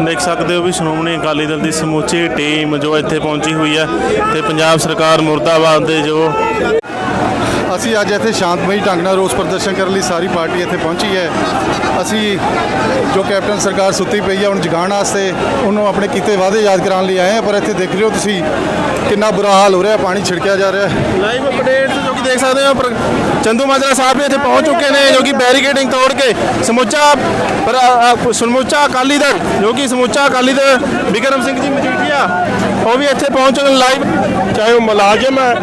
ਦੇਖ ਸਕਦੇ ਹੋ ਵੀ ਸ਼੍ਰੋਮਣੀ ਅਕਾਲੀ ਦਲ ਦੀ ਸਮੁੱਚੀ ਟੀਮ ਜੋ ਇੱਥੇ ਪਹੁੰਚੀ ਹੋਈ ਹੈ ਤੇ ਪੰਜਾਬ ਸਰਕਾਰ ਮੁਰਦਾਬਾਦ ਦੇ ਜੋ ਅਸੀਂ ਅੱਜ ਇੱਥੇ ਸ਼ਾਂਤਮਈ ਢੰਗ ਨਾਲ ਰੋਸ ਪ੍ਰਦਰਸ਼ਨ ਕਰਨ ਲਈ ਸਾਰੀ ਪਾਰਟੀ ਇੱਥੇ ਪਹੁੰਚੀ ਹੈ। ਅਸੀਂ ਜੋ ਕੈਪਟਨ ਸਰਕਾਰ ਸੁੱਤੀ ਪਈ ਹੈ ਉਹਨੂੰ ਜਗਾਉਣ ਵਾਸਤੇ ਉਹਨੂੰ ਆਪਣੇ ਕੀਤੇ ਵਾਅਦੇ ਯਾਦ ਕਰਾਉਣ ਲਈ ਆਏ ਹਾਂ ਪਰ ਇੱਥੇ ਦੇਖ ਰਹੇ ਹੋ ਤੁਸੀਂ ਕਿੰਨਾ ਬੁਰਾ ਹਾਲ ਹੋ ਰਿਹਾ ਪਾਣੀ ਛਿੜਕਿਆ ਜਾ ਰਿਹਾ ਹੈ। ਲਾਈਵ ਅਪਡੇਟ ਜੋ ਕਿ ਦੇਖ ਸਕਦੇ ਹੋ, ਪਰ ਚੰਦੂ ਮਾਜਰਾ ਸਾਹਿਬ ਵੀ ਇੱਥੇ ਪਹੁੰਚ ਚੁੱਕੇ ਨੇ, ਜੋ ਕਿ ਬੈਰੀਕੇਡਿੰਗ ਤੋੜ ਕੇ ਸਮੁੱਚਾ ਸਮੁੱਚਾ ਅਕਾਲੀ ਦਲ, ਜੋ ਕਿ ਸਮੁੱਚਾ ਅਕਾਲੀ ਦਲ, ਬਿਕਰਮ ਸਿੰਘ ਜੀ ਮਜੀਠੀਆ, ਉਹ ਵੀ ਇੱਥੇ ਪਹੁੰਚ ਲਾਈਵ ਚਾਹੇ ਉਹ ਮੁਲਾਜ਼ਮ ਹੈ,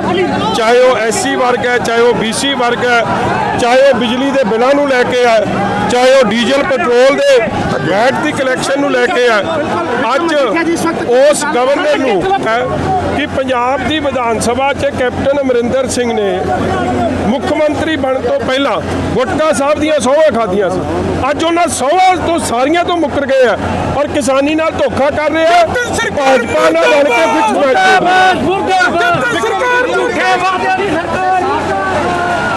ਚਾਹੇ ਉਹ ਐਸਸੀ ਵਰਗ ਹੈ, ਚਾਹੇ ਉਹ ਬੀਸੀ ਵਰਗ ਹੈ, ਚਾਹੇ ਉਹ ਬਿਜਲੀ ਦੇ ਬਿੱਲਾਂ ਨੂੰ ਲੈ ਕੇ ਹੈ, ਚਾਹੇ ਉਹ ਡੀਜ਼ਲ, ਪੈਟਰੋਲ ਦੇ ਵੈਟ ਦੀ ਕਲੈਕਸ਼ਨ ਨੂੰ ਲੈ ਕੇ ਹੈ, ਅੱਜ ਉਸ ਗਵਰਨਰ ਨੂੰ ਕਿ ਪੰਜਾਬ ਦੀ ਵਿਧਾਨ ਸਭਾ 'ਚ ਕੈਪਟਨ ਅਮਰਿੰਦਰ ਸਿੰਘ ਨੇ ਮੁੱਖ ਮੰਤਰੀ ਬਣਨ ਤੋਂ ਪਹਿਲਾਂ ਗੁਟਕਾ ਸਾਹਿਬ ਦੀਆਂ ਸਹੁੰ ਖਾਧੀਆਂ ਸੀ। ਅੱਜ ਉਹਨਾਂ ਸਹੁੰ ਤੋਂ ਸਾਰੀਆਂ ਤੋਂ ਮੁੱਕਰ ਗਏ ਆ ਔਰ ਕਿਸਾਨੀ ਨਾਲ ਧੋਖਾ ਕਰ ਰਹੇ ਆ। ਭਾਜਪਾ ਨਾਲ ਰਲ ਕੇ ਬੈਠੇ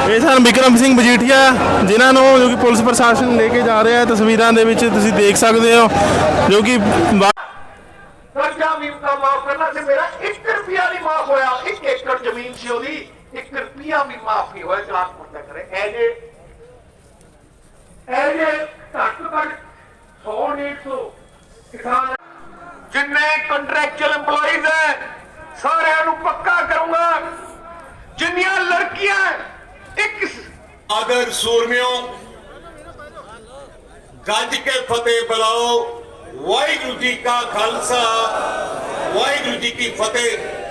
ਇਹ ਸਨ ਬਿਕਰਮ ਸਿੰਘ ਮਜੀਠੀਆ ਜਿਨ੍ਹਾਂ ਨੂੰ ਜੋ ਕਿ ਪੁਲਿਸ ਪ੍ਰਸ਼ਾਸਨ ਲੈ ਕੇ ਜਾ ਰਿਹਾ ਹੈ ਤਸਵੀਰਾਂ ਦੇ ਵਿੱਚ ਤੁਸੀਂ ਦੇਖ ਸਕਦੇ ਹੋ ਜੋ ਕਿ ਕਰਜ਼ਾ ਵੀ ਮਾਫ ਕਰਨਾ ਸੀ ਮੇਰਾ 1 ਰੁਪਿਆ ਨਹੀਂ ਮਾਫ ਹੋਇਆ 1 ਏਕੜ ਜ਼ਮੀਨ ਸੀ ਉਹਦੀ। 1 ਰੁਪਿਆ ਵੀ ਮਾਫ ਨਹੀਂ ਹੋਇਆ ਜਲਾਸ ਕਰੇ। ਐਜੇ ਐਜੇ ਘੱਟ ਘੱਟ 100 150 ਕਿਸਾਨ ਜਿੰਨੇ ਕੰਟਰੈਕਚੁਅਲ EMPLOYEES ਹੈ, ਸਾਰਿਆਂ ਨੂੰ ਪੱਕਾ ਕਰੂੰਗਾ। ਜਿੰਨੀਆਂ ਲੜਕੀਆਂ, ਇੱਕ ਆਦਰ ਸੂਰਮਿਓ, ਗੱਜ ਕੇ ਫਤਿਹ ਬੁਲਾਓ। ਵਾਹਿਗੁਰੂ ਜੀ ਕਾ ਖਾਲਸਾ, ਵਾਹਿਗੁਰੂ ਜੀ ਕੀ ਫਤਿਹ।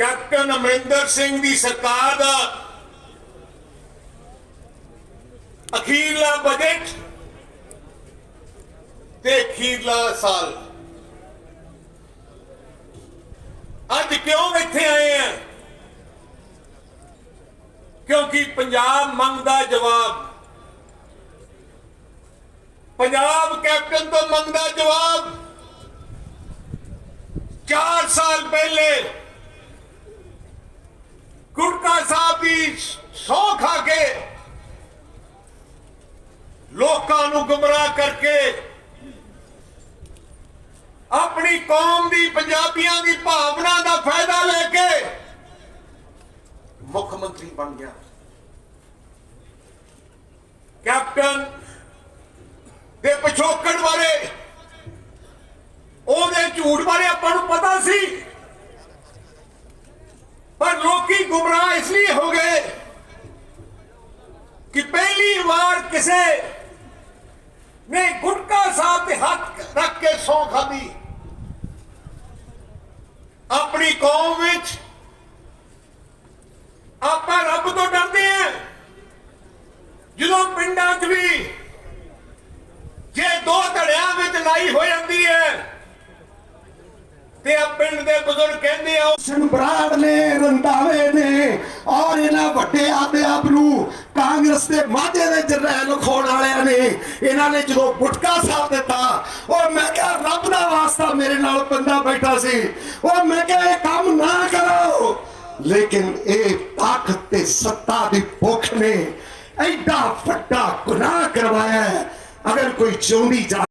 ਕੈਪਟਨ ਅਮਰਿੰਦਰ ਸਿੰਘ ਦੀ ਸਰਕਾਰ ਦਾ ਅਖੀਰਲਾ ਬਜਟ ਤੇ ਅਖੀਰਲਾ ਸਾਲ। ਅੱਜ ਕਿਉਂ ਇੱਥੇ ਆਏ ਆ? ਕਿਉਂਕਿ ਪੰਜਾਬ ਮੰਗਦਾ ਜਵਾਬ, ਪੰਜਾਬ ਕੈਪਟਨ ਤੋਂ ਮੰਗਦਾ ਜਵਾਬ 4 ਸਾਲ ਪਹਿਲੇ ਗੁਟਕਾ ਸਾਹਿਬ ਦੀ ਸੌ ਖਾ ਕੇ ਲੋਕਾਂ ਨੂੰ ਗੁੰਮਰਾਹ ਕਰਕੇ ਆਪਣੀ ਕੌਮ ਦੀ, ਪੰਜਾਬੀਆਂ ਦੀ ਭਾਵਨਾ ਦਾ ਫਾਇਦਾ ਲੈ ਕੇ ਮੁੱਖ ਮੰਤਰੀ ਬਣ ਗਿਆ। ਕੈਪਟਨ ਦੇ ਪਿਛੋਕੜ ਬਾਰੇ, ਉਹਦੇ ਝੂਠ ਬਾਰੇ ਆਪਾਂ ਨੂੰ ਪਤਾ ਸੀ ਪਰ ਲੋਕੀ ਗੁੰਮਰਾਹ ਇਸ ਲਈ ਹੋ ਗਏ ਕਿ ਪਹਿਲੀ ਵਾਰ ਕਿਸੇ ਨੇ ਗੁਟਕਾ ਸਾਹਿਬ ਤੇ ਹੱਥ ਰੱਖ ਕੇ ਸੌਂ ਖਾਦੀ ਆਪਣੀ ਕੌਮ ਵਿੱਚ ਆਪਾਂ ਰੱਬ ਤੋਂ ਡਰਦੇ ਆ ਜਦੋਂ ਪਿੰਡਾਂ 'ਚ ਵੀ ਜੇ ਦੋ ਧੜਿਆਂ ਵਿੱਚ ਲੜਾਈ ਹੋ ਜਾਂਦੀ ਹੈ ਤੇ ਆ ਪਿੰਡ ਦੇ ਬਜ਼ੁਰਗ ਕਹਿੰਦੇ ਆ ਸਿੰਘ ਨੇ ਰੰਦਾਵੇ ਨੇ ਔਰ ਇਹਨਾਂ ਵੱਡੇ ਆਦੇ ਆਪ ਨੂੰ ਕਾਂਗਰਸ ਦੇ ਮਾਝੇ ਦੇ ਜਰਨੈਲ ਖੋਣ ਵਾਲਿਆਂ ਨੇ ਇਹਨਾਂ ਨੇ ਜਦੋਂ ਗੁਟਕਾ ਸਾਹਿਬ ਦਿੱਤਾ, ਉਹ ਮੈਂ ਕਿਹਾ, ਰੱਬ ਦਾ ਵਾਸਤਾ ਮੇਰੇ ਨਾਲ ਬੰਦਾ ਬੈਠਾ ਸੀ। ਉਹ ਮੈਂ ਕਿਹਾ, ਇਹ ਕੰਮ ਨਾ ਕਰੋ। ਲੇਕਿਨ ਇਹ ਤਾਕਤ ਤੇ ਸੱਤਾ ਦੀ ਭੁੱਖ ਨੇ ਐਡਾ ਵੱਡਾ ਗੁਨਾਹ ਕਰਵਾਇਆ ਅਗਰ ਕੋਈ ਚਾਹੁੰਦੀ ਜਾ